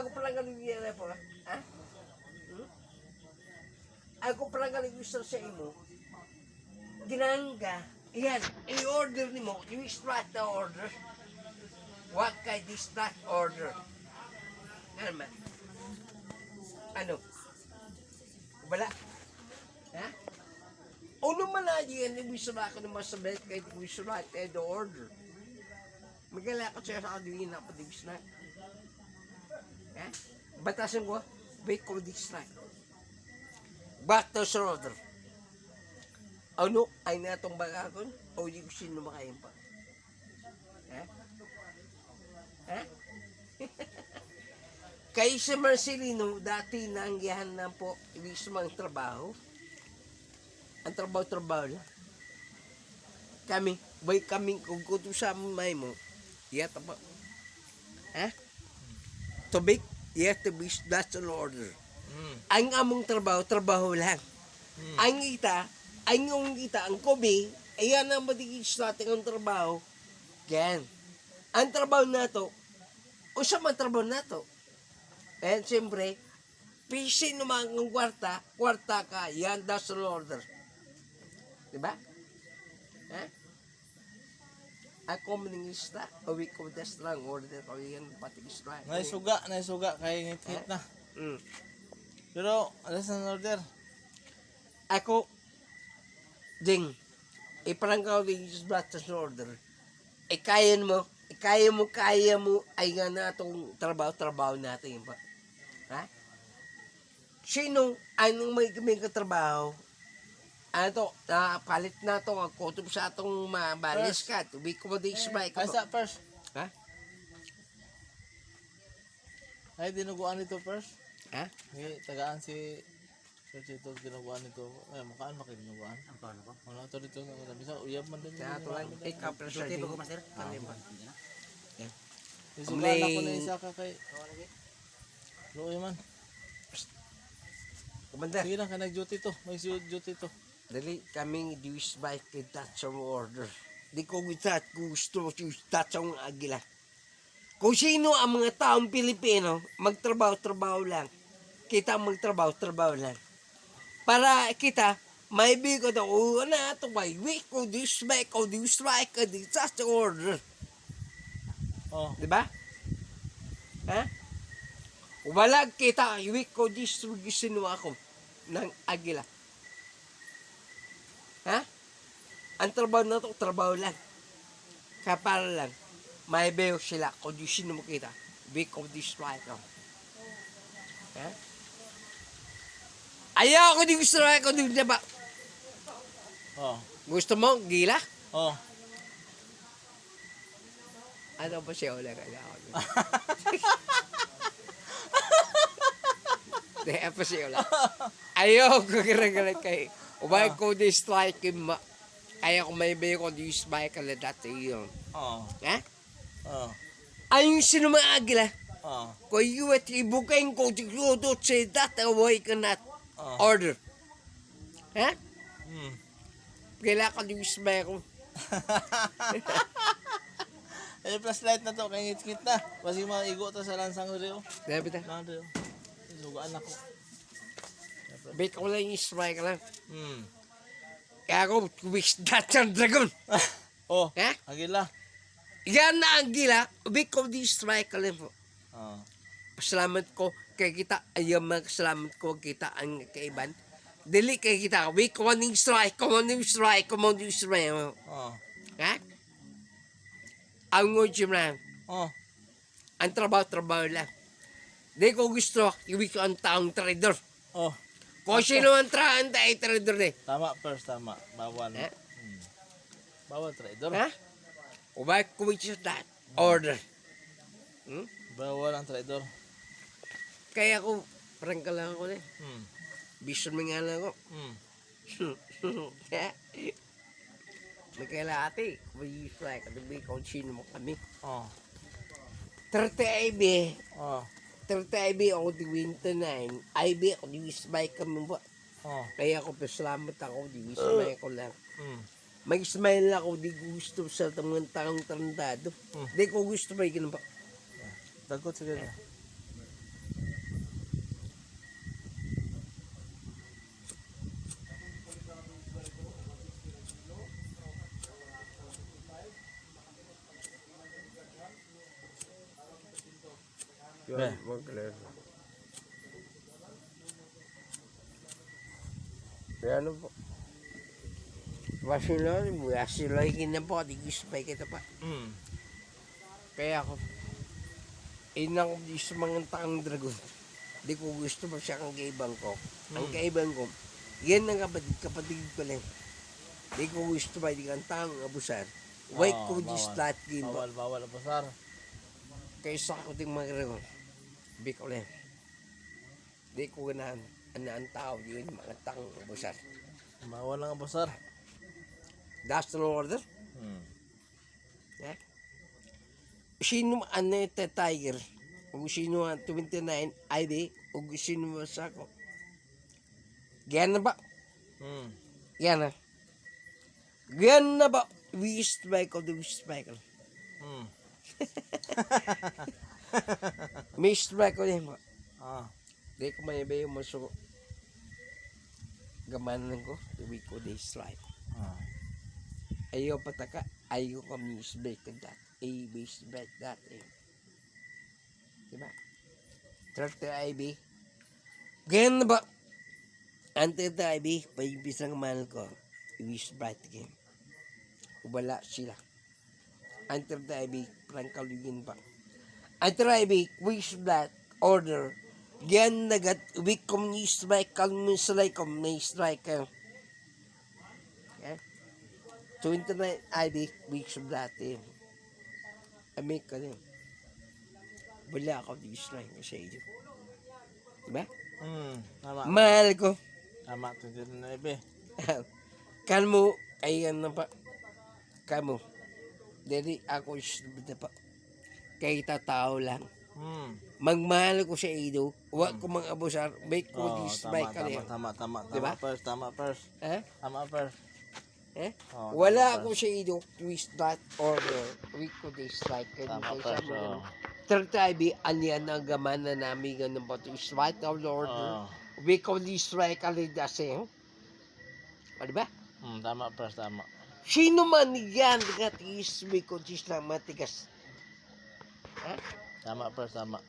Ako pala galing po. Ha? Hmm? Ako pala galing gusto sa imo. Ginangga. Yan, i-order ni mo, yung start na order. What kay start order? Ano man? Ano? Wala? Ha? Ano man na yan, na ako naman sa bed, kahit na kayo the order. Magala ko siya sa kaduhin na patigis na. Ha? Batasan ko, wait ko this na. Back to the order. Ano ay natong bagakon o di ko sino makain pa? Ha? Ha? Kay si Marcelino, dati nangyahan na po ibig mang trabaho. Ang trabaho-trabaho lang. Kami, boy kami, kung kuto sa may mo, yata po. Ha? Tubig, yata be that's an order. Mm. Ang among trabaho, trabaho lang. Mm. Ang kita, ang yung kita, ang kobi, ayan ang matigis natin ang trabaho. Yan. Ang trabaho na to, usa man trabaho na to. And siyempre, pisin naman ng kwarta, kwarta ka, yan, that's an order. Diba? Ha? Ako maningista, awi ko das lang, order ko yan, patigis lang. Naisuga, naisuga kay ngit-ngit na. Mm. Pero alas na order. Ako, ding, iparang ka din yung brothers order. Eh, kaya mo, eh, kaya mo, kaya mo, ay nga na itong trabaho-trabaho natin. Ha? Sino, anong may may katrabaho? Ano to, na palit na to, ang kutob sa atong mabalis ka, tubi ko mo din sa Ay sa first. Ha? Ay dinuguan nito first. Ha? Hey, tagaan si Sir Chito dinuguan nito. Ay makaan makidinuguan. Ang paano ko? Ano to dito sa bisa uyab man din. Kaya ito lang, eh, kapra sa Duty ding. ko master. Kami ba? Isuga na ko na isa ka kay Luoy man. Commander, Sige lang ka nag-duty to. May duty to. Dali kaming diwis bike kay touch ang order. Di ko gusto gusto si touch ang agila. Kung sino ang mga taong Pilipino, magtrabaho-trabaho lang. Kita magtrabaho-trabaho lang. Para kita, may bigo na, oh, na, ito ba, week ko this bike, ko this bike, ko this touch ang order. Oh. Di ba? Ha? Wala kita, week ko this, sino ako, ng agila. Ha? Ang trabaho na to, trabaho lang. Kapal lang. May bayo sila, sino mo kita. This strike ako. Ha? Ayaw ko di gusto strike ko di ba? Oh. Gusto mo, gila? Oh. Ano ba siya ulit kaya ako? Kaya pa siya ulit. Ayaw ko kira-kira kay. Ubay ko di strike ma. Ayaw ko may bayo ko di strike na dati yun. Oh. Ha? Oh. Ayun sino mga agila. Oh. Ko yuwat ibukain ko di yodo sa dati away ka na order. Ha? Hmm. Kailangan ko di strike ko. Eh flashlight na to kay ngit-ngit na. Basi maigo to sa lansang rio. Sabi ta. Lang rio. Isugaan ako. Bait ko lang yung strike lang. Hmm. Kaya ako, wish that ang dragon. Oh. Ha? Agila. Yan na ang gila. Big of the strike lang po. Oh. Pasalamat ko kay kita. Ayaw salamat ko kita ang kaiban. Dili kay kita. Week one yung strike. Yung strike. Come yung strike. Oh. Ha? Ang ngudyo na. Oh. Ang trabaho-trabaho lang. Di ko gusto. Iwi ko ang taong trader. Oh. Kung sino ang tra ang taong trader eh. Tama first tama. Bawal. Eh? Hmm. Bawal trader. Ha? Ubay ko which is that. Order. Hmm? Bawal ang trader. Kaya ako, parang ka lang ako eh. Hmm. Vision mo nga lang ako. Hmm. May kailati. May fly. Kadabi kung sino mo kami. Oh. 30 IB. Oh. 30 IB ako di winter 9. IB ako di wisbay kami ba. Oh. Kaya ako pasalamat ako di wisbay ko lang. Hmm. May smile ako di gusto sa mga taong trandado. Hmm. Di ko gusto ba yun ba? Dagot sige na. Yun, mag-clear. Kaya ano po? Buya sila na po, di gispay kita pa. Hmm. Kaya ako, inang di sa mga taong dragon, di ko gusto pa siya ang kaibang ko. Ang Hmm. kaibang ko, yan ang kapatid, kapatid ko lang. Di ko gusto pa, di kang taong abusan. Why Oo, ko di slot game ba? Bawal, bawal ang pasar. Kaysa ako ting mga dragon, ko lang. Di ko ganahan, ano ang tao, di yung mga taong abusan. Bawal ang pasar. That's the order. Hmm. Yeah. Sino ano ito tiger? Kung sino ang 29 ID, o sino mo sa ako. Gyan na ba? Hmm. Yan na. Gyan na ba? Wist Michael, the Wist Michael. Hmm. Mist Michael yun ba? Ah. Di ko may iba yung maso. Gamanan ko, tuwi ko day slide. Ah. Ayaw pataka, ayaw ko miss break that. A miss break that. Eh. Diba? Tractor IB. Ganyan na ba? Ante ta IB, paibis ang mahal ko. Wish bright game. Wala sila. Ante ta IB, parang kalugin pa. Ante ta IB, wish bright order. Gan nagat, weak communist strike, kalmin strike, communist strike. Okay? 29 IB, weeks of that eh. Amik ka din. Wala ako di strike sa iyo. Diba? Hmm. Tama. Mahal ko. Tama. Tuntin na ibe. kan mo, ayan na pa. Kamo. Dali ako isubida pa. Kay tao lang. Hmm. Magmahal ko sa iyo. Huwag ko mga abusar. Make ko Oo, di tama, strike ka tama, tama, tama, tama, Diba? first, tama, first, Eh? tama, first. Eh? Oo, Wala tama, ako sa iyo. Twist that order. Week ko di strike ka first. Tama, first. Third time, anyan ang gamana namin ganun ba strike of the order. Oo. We call this strike alid kasi. O, di ba? Hmm, tama, first, tama. Sino man yan is we call this lang matigas. Tama, first, tama.